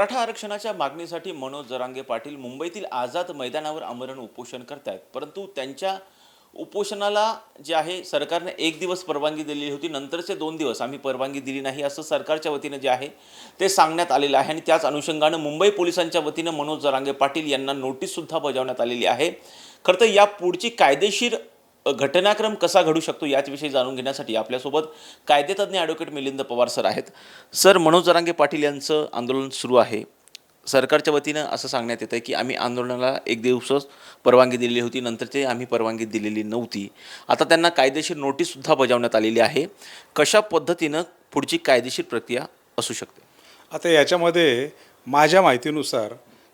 मराठा आरक्षणाच्या मागणीसाठी मनोज जरांगे पाटील मुंबईतील आझाद मैदानावर आमरण उपोषण करतायत. परंतु त्यांच्या उपोषणाला जे आहे सरकारने एक दिवस परवानगी दिलेली होती नंतरचे दोन दिवस आम्ही परवानगी दिली नाही असं सरकारच्या वतीनं जे आहे ते सांगण्यात आलेलं आहे. आणि त्याच अनुषंगानं मुंबई पोलिसांच्या वतीनं मनोज जरांगे पाटील यांना नोटीससुद्धा बजावण्यात आलेली आहे. खरं तर या पुढची कायदेशीर घटनाक्रम कसा घडू शकतो याचविषयी जाणून घेण्यासाठी आपल्यासोबत कायदेतज्ञ ॲडव्होकेट मिलिंद पवार सर आहेत. सर मनोज जरांगे पाटील यांचं आंदोलन सुरू आहे. सरकारच्या वतीनं असं सांगण्यात येतं की आम्ही आंदोलनाला एक दिवसच परवानगी दिलेली होती नंतरचे आम्ही परवानगी दिलेली नव्हती. आता त्यांना कायदेशीर नोटीससुद्धा बजावण्यात आलेली आहे. कशा पद्धतीनं पुढची कायदेशीर प्रक्रिया असू शकते? आता याच्यामध्ये माझ्या माहितीनुसार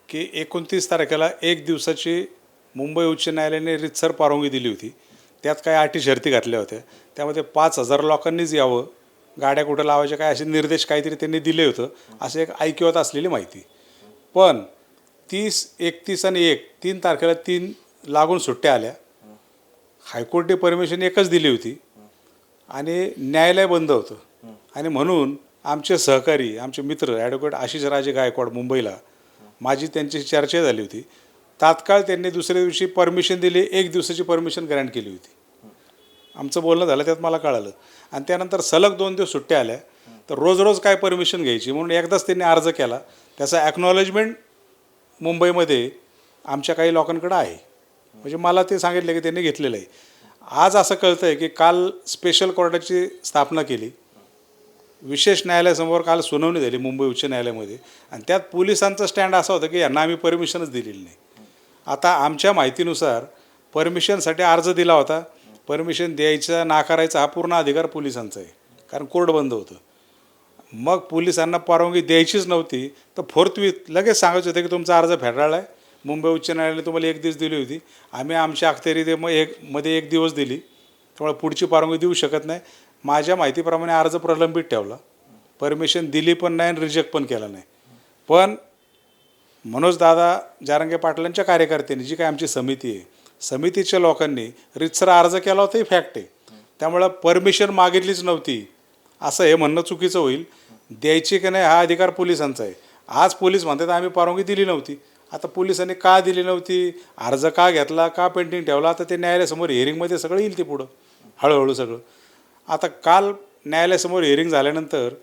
की एकोणतीस तारखेला एक दिवसाची मुंबई उच्च न्यायालयाने रितसर परवानगी दिली होती. त्यात काही अटी शर्ती घातल्या होत्या. त्यामध्ये पाच हजार लोकांनीच यावं. गाड्या कुठं लावायच्या काय असे निर्देश काहीतरी त्यांनी दिले होतं. असं एक ऐकिवत असलेली माहिती. पण तीस एकतीस आणि एक तीन तारखेला तीन लागून सुट्ट्या आल्या. हायकोर्टने परमिशन एकच दिली होती. आणि न्यायालय बंद होतं. आणि म्हणून आमचे सहकारी आमचे मित्र ॲडव्होकेट आशिष राजे गायकवाड मुंबईला माझी त्यांची चर्चा झाली होती. तात्काळ त्यांनी दुसऱ्या दिवशी परमिशन दिली एक दिवसाची परमिशन ग्रँट केली होती. आमचं बोलणं झालं त्यात मला कळालं. आणि त्यानंतर सलग दोन दिवस सुट्ट्या आल्या. तर रोज रोज काय परमिशन घ्यायची? म्हणून एकदाच त्यांनी अर्ज केला. त्याचा ॲक्नॉलेजमेंट मुंबईमध्ये आमच्या काही लोकांकडं आहे. म्हणजे मला ते सांगितलं की त्यांनी घेतलेलं आहे. आज असं कळतं आहे की काल स्पेशल कोर्टाची स्थापना केली. विशेष न्यायालयासमोर काल सुनावणी झाली मुंबई उच्च न्यायालयामध्ये. आणि त्यात पोलिसांचा स्टँड असा होता की यांना आम्ही परमिशनच दिलेली नाही. आता आमच्या माहितीनुसार परमिशनसाठी अर्ज दिला होता. परमिशन द्यायचा नाकारायचा हा पूर्ण अधिकार पोलिसांचा आहे. कारण कोर्ट बंद होतं. मग पोलिसांना परवानगी द्यायचीच नव्हती. तर फोर्थ वीक लगेच सांगायचं होतं की तुमचा अर्ज फेटाळला आहे मुंबई उच्च न्यायालयाने तुम्हाला एक दिवस दिली होती. आम्ही आमच्या अखत्यारी ते मग एक मध्ये एक दिवस दिली. त्यामुळे पुढची परवानगी देऊ शकत नाही. माझ्या माहितीप्रमाणे अर्ज प्रलंबित ठेवला. परमिशन दिली पण नाही आणि रिजेक्ट पण केला नाही. पण मनोज दादा जारंगे पाटलांच्या कार्यकर्त्यांनी जी काय आमची समिती आहे समितीच्या लोकांनी रितसर अर्ज केला होता ही फॅक्ट आहे. त्यामुळं परमिशन मागितलीच नव्हती. असं हे म्हणणं चुकीचं होईल. द्यायची की नाही हा अधिकार पोलिसांचा आहे. आज पोलीस म्हणतात आम्ही परवानगी दिली नव्हती. आता पोलिसांनी का दिली नव्हती? अर्ज का घेतला? का पेंटिंग ठेवला? आता ते न्यायालयासमोर हिअरिंगमध्ये सगळं येईल ते पुढं हळूहळू सगळं. आता काल न्यायालयासमोर हिअरिंग झाल्यानंतर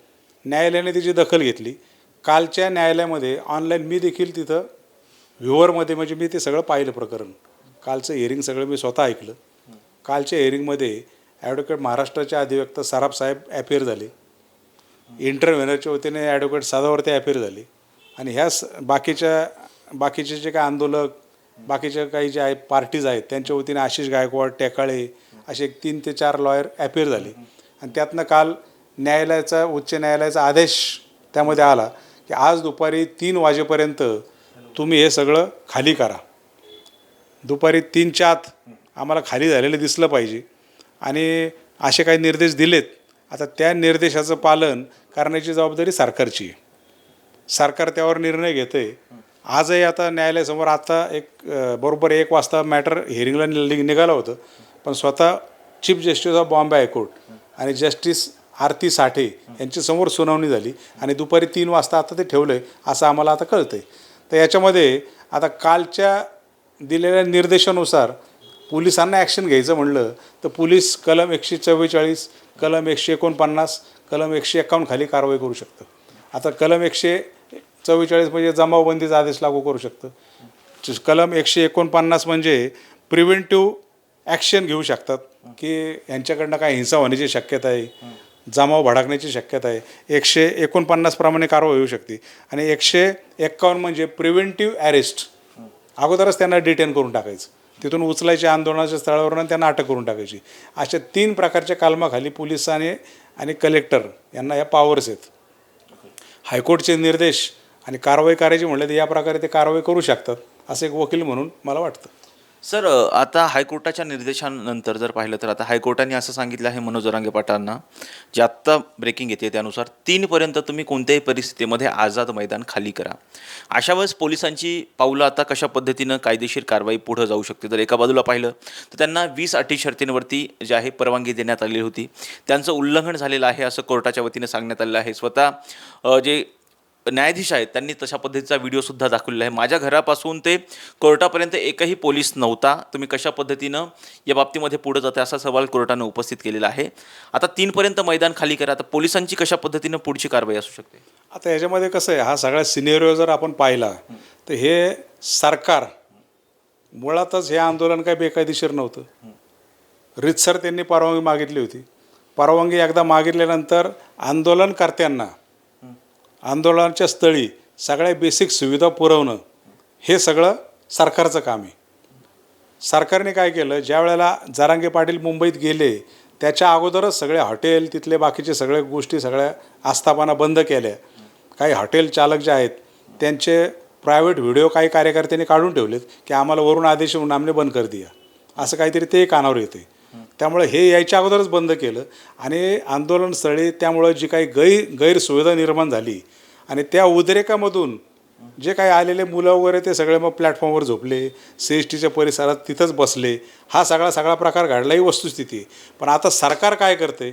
न्यायालयाने त्याची दखल घेतली कालच्या न्यायालयामध्ये ऑनलाईन मी देखील तिथं व्ह्युअरमध्ये म्हणजे मी ते सगळं पाहिलं प्रकरण. कालचं हिअरिंग सगळं मी स्वतः ऐकलं. कालच्या हिअरिंगमध्ये ॲडव्होकेट महाराष्ट्राचे अधिवक्ता सराफ साहेब ॲफेअर झाले. इंटरव्हेनरच्या वतीने ॲडव्होकेट साधावरती ॲफेअर झाले. आणि ह्या स बाकीच्या बाकीचे जे काही आंदोलक बाकीच्या काही जे आहे पार्टीज आहेत त्यांच्या वतीने आशिष गायकवाड टेकाळे असे एक तीन ते चार लॉयर ॲफेअर झाले. आणि त्यातनं काल न्यायालयाचा उच्च न्यायालयाचा आदेश त्यामध्ये आला. की आज दुपारी तीन वाजेपर्यंत तुम्ही हे सगळं खाली करा. दुपारी तीनच्या आत आम्हाला खाली झालेलं दिसलं पाहिजे. आणि असे काही निर्देश दिलेत. आता त्या निर्देशाचं पालन करण्याची जबाबदारी सरकारची आहे. सरकार त्यावर निर्णय घेतं आहे आजही आता न्यायालयासमोर आता एक बरोबर एक वाजता मॅटर हिअरिंगला निघालं होतं. पण स्वतः chief justice of Bombay high court आणि जस्टिस आरती साठे यांची समोर सुनावणी झाली आणि दुपारी तीन वाजता आता ते ठेवलं आहे असं आम्हाला आता कळतं आहे तर याच्यामध्ये आता कालच्या दिलेल्या निर्देशानुसार पोलिसांना ॲक्शन घ्यायचं म्हणलं तर पोलीस कलम एकशे चव्वेचाळीस कलम एकशे एकोणपन्नास कलम एकशे एकावन्न खाली कारवाई करू शकतं. आता कलम एकशे चव्वेचाळीस म्हणजे जमावबंदीचा आदेश लागू करू शकतं. कलम एकशे एकोणपन्नास म्हणजे प्रिव्हेंटिव्ह ॲक्शन घेऊ शकतात की यांच्याकडनं काय हिंसा होण्याची शक्यता आहे. जमाव भडकण्याची शक्यता आहे. एकशे एकोणपन्नास प्रमाणे कारवाई होऊ शकते. आणि एकशे एक्कावन्न म्हणजे प्रिव्हेंटिव्ह अरेस्ट. अगोदरच त्यांना डिटेन करून टाकायचं. तिथून उचलायचे आंदोलनाच्या स्थळावरून त्यांना अटक करून टाकायची. अशा तीन प्रकारच्या कालमाखाली पोलिसाने आणि कलेक्टर यांना या पॉवर्स आहेत. हायकोर्टचे निर्देश आणि कारवाई करायची म्हटलं तर या प्रकारे ते कारवाई करू शकतात असं एक वकील म्हणून मला वाटतं. सर आता हायकोर्टाच्या निर्देशानंतर जर पाहिलं तर आता हायकोर्टाने असं सांगितलं आहे मनोज जरांगे पाटलांना जे आत्ता ब्रेकिंग येते त्यानुसार तीनपर्यंत तुम्ही कोणत्याही परिस्थितीमध्ये आझाद मैदान खाली करा. अशा वेळेस पोलिसांची पावलं आता कशा पद्धतीनं कायदेशीर कारवाई पुढं जाऊ शकते? जर एका बाजूला पाहिलं तर त्यांना वीस अटी शर्तींवरती जे आहे परवानगी देण्यात आलेली होती. त्यांचं उल्लंघन झालेलं आहे असं कोर्टाच्या वतीनं सांगण्यात आलेलं आहे. स्वतः जे न्यायाधीश आहेत त्यांनी तशा पद्धतीचा व्हिडिओसुद्धा दाखवलेला आहे. माझ्या घरापासून ते कोर्टापर्यंत एकही पोलीस नव्हता. तुम्ही कशा पद्धतीनं या बाबतीमध्ये पुढे जाते असा सवाल कोर्टानं उपस्थित केलेला आहे. आता तीनपर्यंत मैदान खाली करा आता पोलिसांची कशा पद्धतीनं पुढची कारवाई असू शकते? आता याच्यामध्ये कसं आहे हा सगळा सिनेरिओ जर आपण पाहिला तर हे सरकार मुळातच हे आंदोलन काही बेकायदेशीर नव्हतं. रितसर त्यांनी परवानगी मागितली होती. परवानगी एकदा मागितल्यानंतर आंदोलनकर्त्यांना आंदोलनाच्या स्थळी सगळ्या बेसिक सुविधा पुरवणं हे सगळं सरकारचं काम आहे. सरकारने काय केलं? ज्या वेळेला जारांगे पाटील मुंबईत गेले त्याच्या अगोदरच सगळे हॉटेल तिथले बाकीचे सगळ्या गोष्टी सगळ्या आस्थापना बंद केल्या. काही हॉटेल चालक जे आहेत त्यांचे प्रायव्हेट व्हिडिओ काही कार्यकर्त्यांनी काढून ठेवलेत की आम्हाला वरून आदेश म्हणून आमने बंद कर दिया. असं काहीतरी ते कानावर येते त्यामुळे हे यायच्या अगोदरच बंद केलं. आणि आंदोलनस्थळी त्यामुळं जी काही गै गैरसुविधा निर्माण झाली आणि त्या उद्रेकामधून जे काही आलेले मुलं वगैरे ते सगळे मग प्लॅटफॉर्मवर झोपले सी एस टीच्या परिसरात तिथंच बसले. हा सगळा सगळा प्रकार घडला ही वस्तुस्थिती. पण आता सरकार काय करते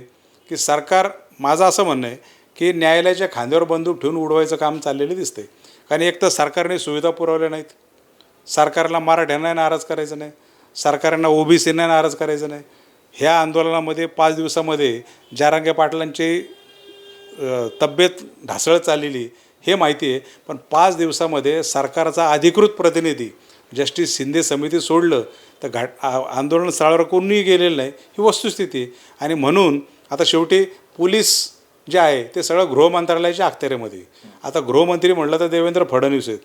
की सरकार माझं असं म्हणणं आहे की न्यायालयाच्या खांद्यावर बंदूक ठेवून उडवायचं काम चाललेलं दिसते कारण एक तर सरकारने सुविधा पुरवल्या नाहीत. सरकारला मराठ्यांना नाराज करायचं नाही. सरकारांना ओबीसींना नाराज करायचं नाही. ह्या आंदोलनामध्ये पाच दिवसामध्ये जारांगे पाटलांची तब्येत ढासळत चाललेली हे माहिती आहे. पण पाच दिवसामध्ये सरकारचा अधिकृत प्रतिनिधी जस्टिस शिंदे समिती सोडलं तर घाट आंदोलन स्थळावर कोणीही गेलेलं नाही ही वस्तुस्थिती आणि म्हणून आता शेवटी पोलीस जे आहे ते सगळं गृहमंत्रालयाच्या अखत्यारीमध्ये आता गृहमंत्री म्हटलं तर देवेंद्र फडणवीस आहेत.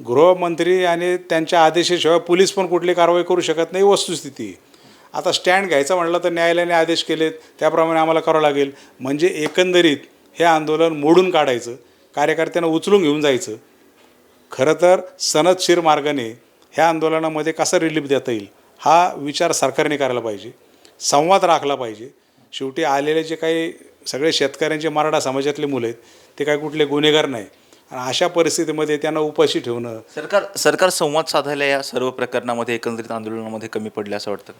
गृहमंत्री आणि त्यांच्या आदेशाशिवाय पोलीस पण कुठली कारवाई करू शकत नाही वस्तुस्थिती आहे. आता स्टँड घ्यायचा म्हटलं तर न्यायालयाने आदेश केलेत त्याप्रमाणे आम्हाला करावं लागेल. म्हणजे एकंदरीत हे आंदोलन मोडून काढायचं कार्यकर्त्यांना उचलून घेऊन जायचं. खरं तर सनदशीर मार्गाने ह्या आंदोलनामध्ये कसा रिलीफ देता येईल हा विचार सरकारने करायला पाहिजे संवाद राखला पाहिजे. शेवटी आलेले जे काही सगळे शेतकऱ्यांचे मराठा समाजातले मुलं आहेत ते काही कुठले गुन्हेगार नाही. आणि अशा परिस्थितीमध्ये त्यांना उपाशी ठेवणं. सरकार सरकार संवाद साधायला या सर्व प्रकरणामध्ये एकंदरीत आंदोलनामध्ये कमी पडले असं वाटतं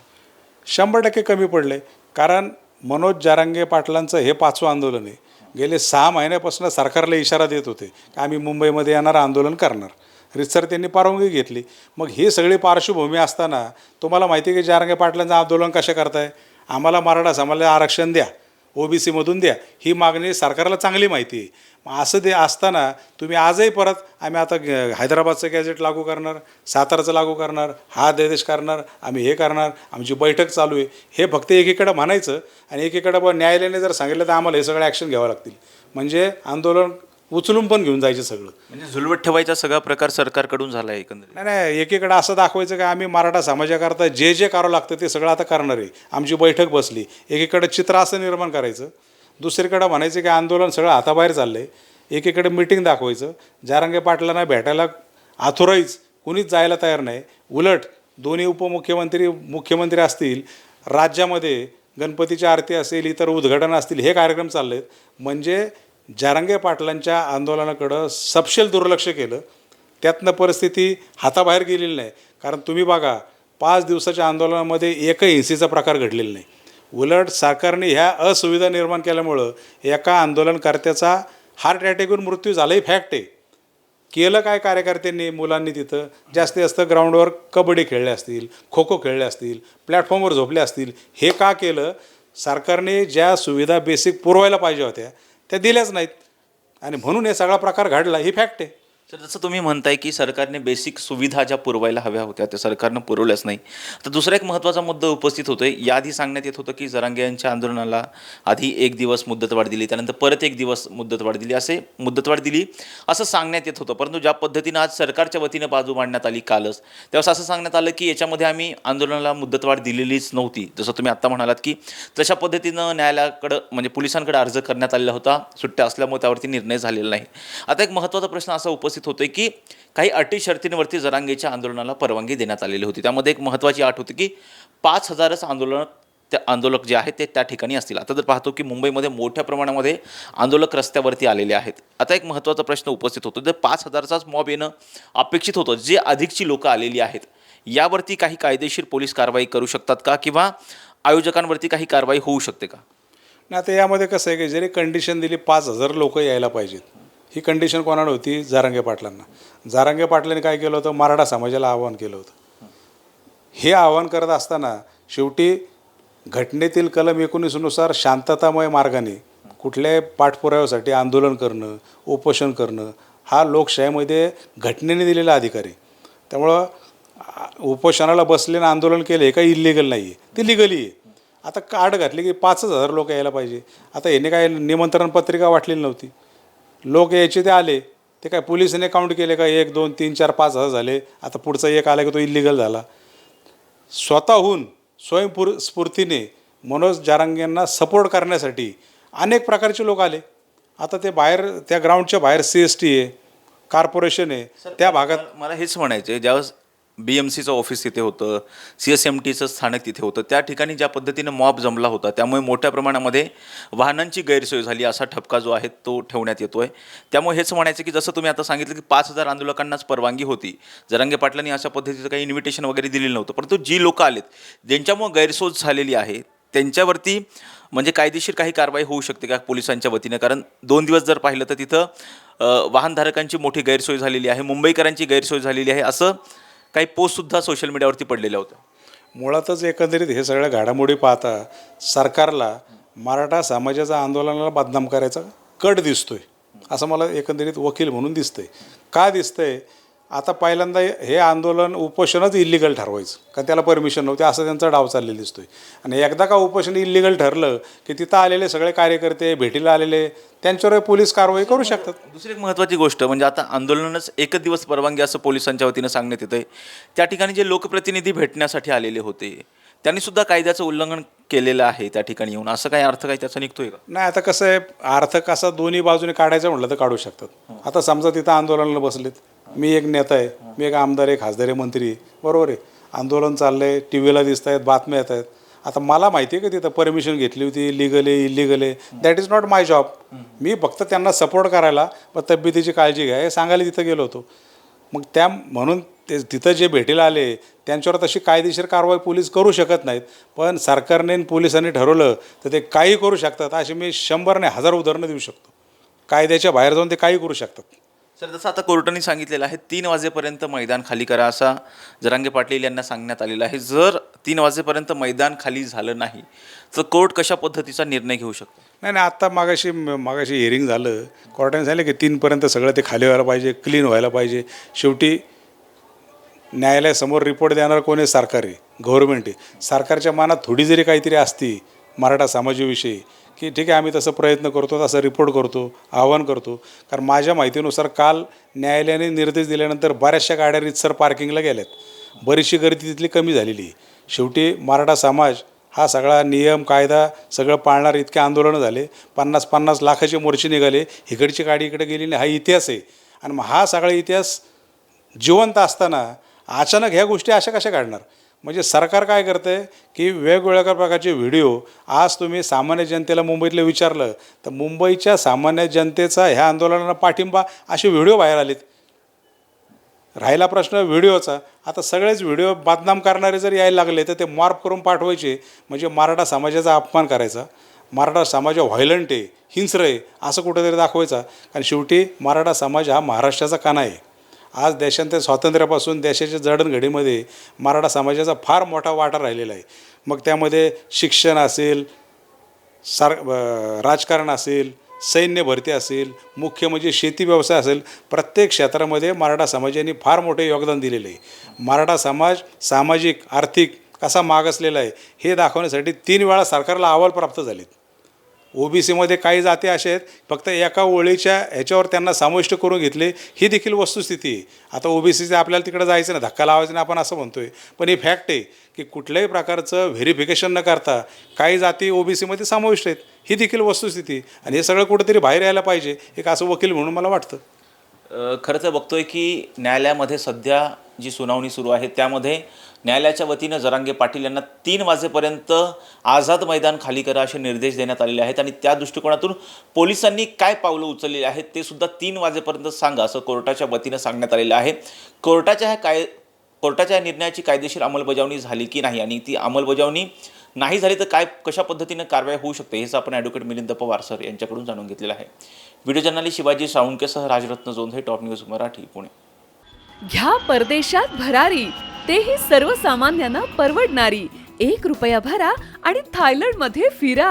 शंभर टक्के कमी पडले. कारण मनोज जारांगे पाटलांचं हे पाचवं आंदोलन आहे. गेले सहा महिन्यापासून सरकारला इशारा देत होते की आम्ही मुंबईमध्ये येणार आंदोलन करणार. रितसर त्यांनी परवानगी घेतली. मग ही सगळी पार्श्वभूमी असताना तुम्हाला माहिती आहे की जारांगे पाटलांचं आंदोलन कसे करताय? आम्हाला मराठा समाजाला आरक्षण द्या. ओबीसीमधून द्या. ही मागणी सरकारला चांगली माहिती आहे. मग असं ते असताना तुम्ही आजही परत आम्ही आता हैदराबादचं गॅजेट लागू करणार साताराचं लागू करणार हा देश करणार आम्ही हे करणार आमची बैठक चालू आहे. हे फक्त एकीकडं म्हणायचं आणि एकीकडं बा न्यायालयाने जर सांगितलं तर आम्हाला हे सगळं ॲक्शन घ्यावं लागतील. म्हणजे आंदोलन उचलून पण घेऊन जायचे सगळं. म्हणजे झुलवत ठेवायचा सगळा प्रकार सरकारकडून झाला आहे एकंदरीत. नाही नाही एकीकडे असं दाखवायचं का आम्ही मराठा समाजाकरता जे जे करावं लागतं ते सगळं आता करणार आहे. आमची बैठक बसली. एकीकडे चित्र असं निर्माण करायचं. दुसरीकडं म्हणायचं की आंदोलन सगळं हाताबाहेर चाललं आहे एकीकडे मिटिंग दाखवायचं. जारांगे पाटलांना भेटायला ऑथोराईज कुणीच जायला तयार नाही. उलट दोन्ही उपमुख्यमंत्री मुख्यमंत्री असतील राज्यामध्ये गणपतीची आरती असेल इतर उद्घाटन असतील हे कार्यक्रम चालले आहेत म्हणजे जारांगे पाटलांच्या आंदोलनाकडं सपशेल दुर्लक्ष केलं. त्यातनं परिस्थिती हाताबाहेर गेलेली नाही. कारण तुम्ही बघा पाच दिवसाच्या आंदोलनामध्ये एकही हिंसेचा प्रकार घडलेला नाही. उलट सरकारने ह्या असुविधा निर्माण केल्यामुळं एका आंदोलनकर्त्याचा हार्ट अटॅक येऊन मृत्यू झालाही फॅक्ट आहे. केलं काय कार्यकर्त्यांनी मुलांनी तिथं? जास्तीत जास्त ग्राउंडवर कबड्डी खेळले असतील खो खो खेळले असतील प्लॅटफॉर्मवर झोपले असतील. हे का केलं? सरकारने ज्या सुविधा बेसिक पुरवायला पाहिजे होत्या त्या दिल्याच नाहीत. आणि म्हणून हे सगळा प्रकार घडला. ही फॅक्ट आहे. तर जसं तुम्ही म्हणताय की सरकारने बेसिक सुविधा ज्या पुरवायला हव्या होत्या त्या सरकारनं पुरवल्याच नाही. तर दुसरा एक महत्त्वाचा मुद्दा उपस्थित होतोय. याआधी सांगण्यात येत होतं की जरांगे यांच्या आंदोलनाला आधी एक दिवस मुदतवाढ दिली त्यानंतर परत एक दिवस मुदतवाढ दिली असे मुदतवाढ दिली असं सांगण्यात येत होतं. परंतु ज्या पद्धतीनं आज सरकारच्या वतीनं बाजू मांडण्यात आली कालच त्यावेळेस असं सांगण्यात आलं की याच्यामध्ये आम्ही आंदोलनाला मुदतवाढ दिलेलीच नव्हती. जसं तुम्ही आत्ता म्हणालात की तशा पद्धतीनं न्यायालयाकडं म्हणजे पोलिसांकडे अर्ज करण्यात आलेला होता सुट्ट्या असल्यामुळे त्यावरती निर्णय झालेला नाही. आता एक महत्त्वाचा प्रश्न असा उपस्थित होतोय की काही अटी शर्तींवरती जरांगेच्या आंदोलनाला परवानगी देण्यात आलेली होती. त्यामध्ये एक महत्त्वाची आठ होती की पाच हजारच आंदोलन त्या आंदोलक जे आहेत ते त्या ठिकाणी असतील. आता जर पाहतो की मुंबईमध्ये मोठ्या प्रमाणामध्ये आंदोलक रस्त्यावरती आलेले आहेत. आता एक महत्त्वाचा प्रश्न उपस्थित होतो. जर पाच हजारचाच मॉब येणं अपेक्षित होतं जे अधिकची लोकं आलेली आहेत यावरती काही कायदेशीर पोलीस कारवाई करू शकतात का? किंवा आयोजकांवरती काही कारवाई होऊ शकते का? नाही आता यामध्ये कसं आहे की जरी कंडिशन दिली पाच हजार लोक यायला पाहिजेत. ही कंडिशन कोणाला होती? जारांगे पाटलांना. जारांगे पाटलांनी काय केलं होतं? मराठा समाजाला आवाहन केलं होतं. हे आवाहन करत असताना शेवटी घटनेतील कलम एकोणीसनुसार शांततामय मार्गाने कुठल्याही पाठपुराव्यासाठी आंदोलन करणं उपोषण करणं हा लोकशाहीमध्ये घटनेने दिलेला अधिकार आहे. त्यामुळं उपोषणाला बसले आणि आंदोलन केलं हे काही इलिगल नाही आहे ते लिगली आहे. आता कार्ड घातले की पाचच हजार लोक यायला पाहिजे. आता याने काय निमंत्रण पत्रिका वाटलेली नव्हती. लोक यायचे ते आले. ते काय पोलिसांनी काउंट केले का? एक दोन तीन चार पाच हजार झाले. आता पुढचा एक आला की तो इलिगल झाला. स्वतःहून स्वयंपूर स्फूर्तीने मनोज जारांगेंना सपोर्ट करण्यासाठी अनेक प्रकारचे लोक आले. आता ते बाहेर त्या ग्राउंडच्या बाहेर सी एस टी आहे कॉर्पोरेशन आहे. त्या भागात मला- मला हेच म्हणायचं आहे ज्यावेळेस बी एम सीचं ऑफिस तिथे होतं सी एस एम टीचं स्थानक तिथे होतं. त्या ठिकाणी ज्या पद्धतीनं मॉब जमला होता त्यामुळे मोठ्या प्रमाणामध्ये वाहनांची गैरसोय झाली असा ठपका जो आहे तो ठेवण्यात येतो आहे त्यामुळे हेच म्हणायचं की जसं तुम्ही आता सांगितलं की पाच हजार आंदोलकांनाच परवानगी होती. जरांगे पाटलांनी अशा पद्धतीचं काही इन्व्हिटेशन वगैरे दिलेलं नव्हतं. परंतु जी लोकं आलेत ज्यांच्यामुळे गैरसोय झालेली आहे त्यांच्यावरती म्हणजे कायदेशीर काही कारवाई होऊ शकते का पोलिसांच्या वतीनं? कारण दोन दिवस जर पाहिलं तर तिथं वाहनधारकांची मोठी गैरसोय झालेली आहे मुंबईकरांची गैरसोय झालेली आहे असं काही पोस्टसुद्धा सोशल मीडियावरती पडलेल्या होत्या. मुळातच एकंदरीत हे सगळ्या घडामोडी पाहता सरकारला मराठा समाजाच्या आंदोलनाला बदनाम करायचा कट दिसतोय. असं मला एकंदरीत वकील म्हणून दिसतंय. का दिसतंय? आता पहिल्यांदा हे आंदोलन उपोषणच इलिगल ठरवायचं का त्याला परमिशन नव्हते असं त्यांचा डाव चाललेला दिसतोय. आणि एकदा का उपोषण इलिगल ठरलं की तिथं आलेले सगळे कार्यकर्ते भेटीला आलेले त्यांच्यावर पोलीस कारवाई करू शकतात. दुसरी एक महत्त्वाची गोष्ट म्हणजे आता आंदोलनच एकच दिवस परवानगी असं पोलिसांच्या वतीनं सांगण्यात येतं आहे त्या ठिकाणी जे लोकप्रतिनिधी भेटण्यासाठी आलेले होते त्यांनी सुद्धा कायद्याचं उल्लंघन केलेलं आहे त्या ठिकाणी येऊन. असं काही अर्थ काही त्याचा निघतोय का? नाही आता कसं आहे अर्थ कसा दोन्ही बाजूने काढायचं म्हटलं तर काढू शकतात. आता समजा तिथं आंदोलनाला बसलेत. मी एक नेता आहे. मी एक आमदार आहे खासदार आहे मंत्री आहे. बरोबर आहे. आंदोलन चाललं आहे टी व्हीला दिसत आहेत बातम्या येत आहेत आता मला माहिती आहे का तिथं परमिशन घेतली होती लिगल आहे इलिगल आहे. That is not my job मी फक्त त्यांना सपोर्ट करायला व तब्येतीची काळजी घ्या हे सांगायला तिथं गेलो होतो. मग त्या म्हणून ते तिथं जे भेटीला आले त्यांच्यावर तशी कायदेशीर कारवाई पोलीस करू शकत नाहीत. पण सरकारने पोलिसांनी ठरवलं तर ते काही करू शकतात. अशी मी शंभरने हजार उदाहरणं देऊ शकतो. कायद्याच्या बाहेर जाऊन ते काही करू शकतात. तर जसं आता कोर्टाने सांगितलेलं आहे तीन वाजेपर्यंत मैदान खाली करा असा जरांगे पाटील यांना सांगण्यात आलेलं आहे. जर तीन वाजेपर्यंत मैदान खाली झालं नाही तर कोर्ट कशा पद्धतीचा निर्णय घेऊ शकतो? नाही नाही आत्ता मागाशी मागाशी हिअरिंग झालं. कोर्टाने सांगितलं की तीनपर्यंत सगळं ते खाली व्हायला पाहिजे क्लीन व्हायला पाहिजे. शेवटी न्यायालयासमोर रिपोर्ट देणार कोण आहे? सरकार आहे गव्हर्नमेंट आहे. सरकारच्या मनात थोडी जरी काहीतरी असती मराठा समाजाविषयी की ठीक आहे आम्ही तसं प्रयत्न करतो तसं रिपोर्ट करतो आवाहन करतो. कारण माझ्या माहितीनुसार काल न्यायालयाने निर्देश दिल्यानंतर बऱ्याचशा गाड्या रितसर पार्किंगला गेल्यात. बरीचशी गर्दी तिथली कमी झालेली. आहे शेवटी मराठा समाज हा सगळा नियम कायदा सगळं पाळणारे इतके आंदोलनं झाले. पन्नास पन्नास लाखाचे मोर्चे निघाले. इकडची गाडी इकडे गेली नाही हा इतिहास आहे. आणि मग हा सगळा इतिहास जिवंत असताना अचानक ह्या गोष्टी अशा कशा काढणार? म्हणजे सरकार काय करतं आहे की वेगवेगळ्या प्रकारचे व्हिडिओ आज तुम्ही सामान्य जनतेला मुंबईतलं विचारलं तर मुंबईच्या सामान्य जनतेचा ह्या आंदोलनाला पाठिंबा असे व्हिडिओ बाहेर आलेत. राहिला प्रश्न व्हिडिओचा. आता सगळेच व्हिडिओ बदनाम करणारे जर यायला लागले तर ते मॉर्फ करून पाठवायचे. म्हणजे मराठा समाजाचा अपमान करायचा. मराठा समाज व्हायलंट आहे हिंस्र आहे असं कुठंतरी दाखवायचा. कारण शेवटी मराठा समाज हा महाराष्ट्राचा काना आहे. आज देशांत स्वातंत्र्यापासून देशाच्या जडणघडीमध्ये मराठा समाजाचा फार मोठा वाटा राहिलेला आहे. मग त्यामध्ये शिक्षण असेल सार राजकारण असेल सैन्य भरती असेल मुख्य म्हणजे शेती व्यवसाय असेल प्रत्येक क्षेत्रामध्ये मराठा समाजाने फार मोठे योगदान दिलेलं आहे. मराठा समाज सामाजिक आर्थिक कसा मागासलेला आहे हे दाखवण्यासाठी तीन वेळा सरकारला अहवाल प्राप्त झालेत. ओबीसीमध्ये काही जाती अशा आहेत फक्त एका ओळीच्या ह्याच्यावर त्यांना समाविष्ट करून घेतले ही देखील वस्तुस्थिती आहे. आता ओबीसीचे आपल्याला तिकडे जायचं ना धक्का लावायचा नाही आपण असं म्हणतो आहे पण ही फॅक्ट आहे की कुठल्याही प्रकारचं व्हेरिफिकेशन न करता काही जाती ओबीसीमध्ये समाविष्ट आहेत ही देखील वस्तुस्थिती आणि हे सगळं कुठेतरी बाहेर यायला पाहिजे एक असं वकील म्हणून मला वाटतं. खरं तर बघतोय की न्यायालयामध्ये सध्या जी सुनावणी सुरू आहे त्यामध्ये न्यायालयाच्या वतीनं जरांगे पाटील यांना तीन वाजेपर्यंत आझाद मैदान खाली करा असे निर्देश देण्यात आलेले आहेत आणि त्या दृष्टिकोनातून पोलिसांनी काय पावलं उचललेली आहेत ते सुद्धा तीन वाजेपर्यंत सांगा असं कोर्टाच्या वतीनं सांगण्यात आलेलं आहे. कोर्टाच्या ह्या काय कोर्टाच्या या निर्णयाची कायदेशीर अंमलबजावणी झाली की नाही आणि ती अंमलबजावणी नाही झाली तर काय कशा पद्धतीनं कारवाई होऊ शकते हेच आपण ॲडव्होकेट मिलिंद पवार सर यांच्याकडून जाणून घेतलेलं आहे. व्हिडिओ जर्नालिस्ट शिवाजी साळुंकेसह राजरत्न हे टॉप न्यूज मराठी पुणे. घ्या परदेशात भरारी तेही सर्वसामान्यांना परवडणारी. एक रुपया भरा आणि थायलंडमध्ये फिरा.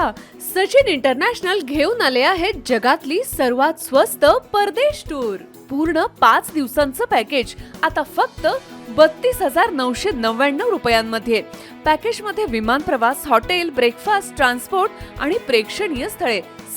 सचिन इंटरनॅशनल घेऊन आले आहेत जगातली सर्वात स्वस्त परदेश टूर. पूर्ण पाच दिवसांचं पॅकेज. आता फक्त बत्तीस हजार नऊशे नव्याण्णव रुपयांमध्ये. पॅकेजमध्ये विमान प्रवास हॉटेल ब्रेकफास्ट ट्रान्सपोर्ट आणि प्रेक्षणीय स्थळे.